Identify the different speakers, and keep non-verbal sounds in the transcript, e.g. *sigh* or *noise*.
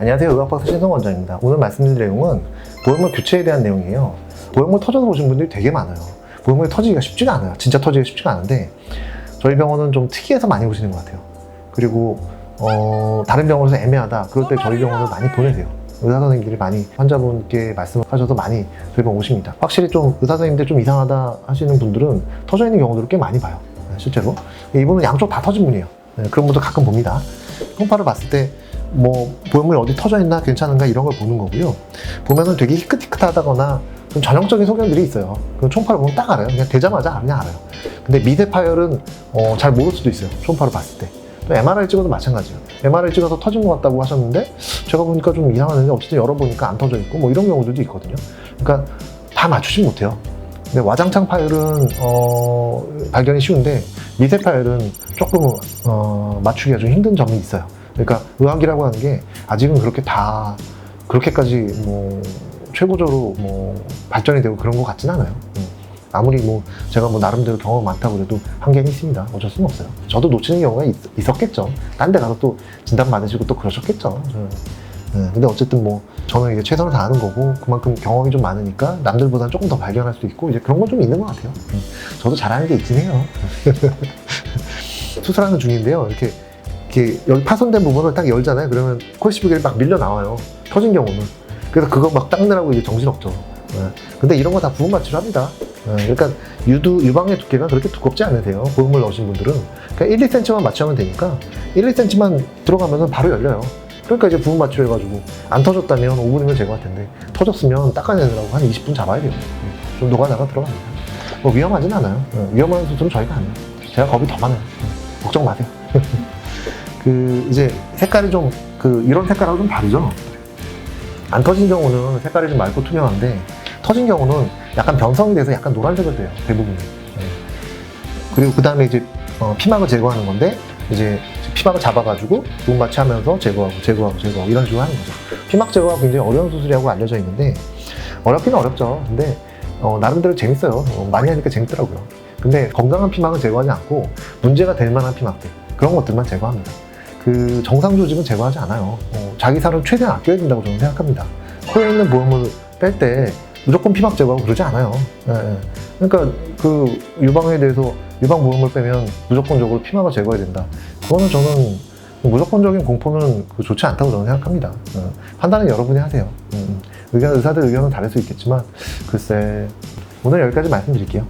Speaker 1: 안녕하세요. 의학박사 신성 원장입니다. 오늘 말씀드릴 내용은 보형물 교체에 대한 내용이에요. 보형물 터져서 오신 분들이 되게 많아요. 보형물이 터지기가 쉽지가 않아요. 진짜 터지기가 쉽지가 않은데 저희 병원은 좀 특이해서 많이 오시는 것 같아요. 그리고 어, 다른 병원에서 애매하다. 그럴 때 저희 병원을 많이 보내세요. 의사 선생님들이 많이 환자분께 말씀하셔서 많이 저희 병원 오십니다. 확실히 좀 의사 선생님들 좀 이상하다 하시는 분들은 터져 있는 경우들을 꽤 많이 봐요. 네, 실제로. 이분은 양쪽 다 터진 분이에요. 네, 그런 분도 가끔 봅니다. 콩파를 봤을 때 뭐 보형물이 어디 터져 있나 괜찮은가 이런 걸 보는 거고요. 보면은 되게 희끗희끗하다거나 좀 전형적인 소견들이 있어요. 그 총파를 보면 딱 알아요. 그냥 되자마자 그냥 알아요. 근데 미세 파열은 어, 잘 모를 수도 있어요. 총파를 봤을 때. 또 MRI 찍어도 마찬가지예요. MRI 찍어서 터진 것 같다고 하셨는데 제가 보니까 좀 이상하는데 어쨌든 열어보니까 안 터져 있고 뭐 이런 경우들도 있거든요. 그러니까 다 맞추지 못해요. 근데 와장창 파열은 어, 발견이 쉬운데 미세 파열은 조금 어, 맞추기가 좀 힘든 점이 있어요. 그러니까 의학이라고 하는 게 아직은 그렇게 다 그렇게까지 뭐 최고적으로 뭐 발전이 되고 그런 것 같진 않아요. 음. 아무리 뭐 제가 뭐 나름대로 경험 많다고 그래도 한계는 있습니다. 어쩔 수는 없어요. 저도 놓치는 경우가 있, 었겠죠 딴 데 가서 또 진단 받으시고 또 그러셨겠죠. 음. 네, 근데 어쨌든 뭐 저는 이제 최선을 다하는 거고 그만큼 경험이 좀 많으니까 남들보다 조금 더 발견할 수도 있고 이제 그런 건 좀 있는 것 같아요. 음. 저도 잘하는 게 있긴 해요. *laughs* 수술하는 중인데요. 이렇게 이렇게 여기 파손된 부분을 딱 열잖아요. 그러면 콜시브겔이 막 밀려 나와요. 터진 경우는. 그래서 그거 막 닦느라고 이제 정신없죠. 예. 근데 이런 거 다 부분 마취를 합니다. 예, 그러니까 유두, 유방의 두께가 그렇게 두껍지 않으세요. 보형물 넣으신 분들은. 그러니까 1, 2cm만 마취하면 되니까 1, 2cm만 들어가면 바로 열려요. 그러니까 이제 부분 마취를 해가지고 안 터졌다면 5분이면 제거할 텐데 터졌으면 닦아내느라고 한 20분 잡아야 돼요. 예, 좀 녹아나가 들어갑니다. 뭐 위험하진 않아요. 예, 위험한 수술은 저희가 안 해요. 제가 겁이 더 많아요. 예, 걱정 마세요. *laughs* 그 이제 색깔이 좀 그 이런 색깔하고 좀 다르죠. 안 터진 경우는 색깔이 좀 맑고 투명한데 터진 경우는 약간 변성이 돼서 약간 노란색을 돼요 대부분이. 네. 그리고 그 다음에 이제 어, 피막을 제거하는 건데 이제 피막을 잡아가지고 눈 마취하면서 제거하고 제거하고 제거하고 이런 식으로 하는 거죠. 피막 제거가 굉장히 어려운 수술이라고 알려져 있는데 어렵기는 어렵죠. 근데 어, 나름대로 재밌어요. 어, 많이 하니까 재밌더라고요. 근데 건강한 피막은 제거하지 않고 문제가 될 만한 피막들 그런 것들만 제거합니다. 그 정상 조직은 제거하지 않아요. 어, 자기 살을 최대한 아껴야 된다고 저는 생각합니다. 코에 있는 보험을 뺄 때 무조건 피막 제거하고 그러지 않아요. 예, 예. 그러니까 그 유방에 대해서 유방 보험을 빼면 무조건적으로 피막을 제거해야 된다. 그거는 저는 무조건적인 공포는 그 좋지 않다고 저는 생각합니다. 어, 판단은 여러분이 하세요. 음, 의견, 의사들 의견은 다를 수 있겠지만 글쎄 오늘 여기까지 말씀드릴게요.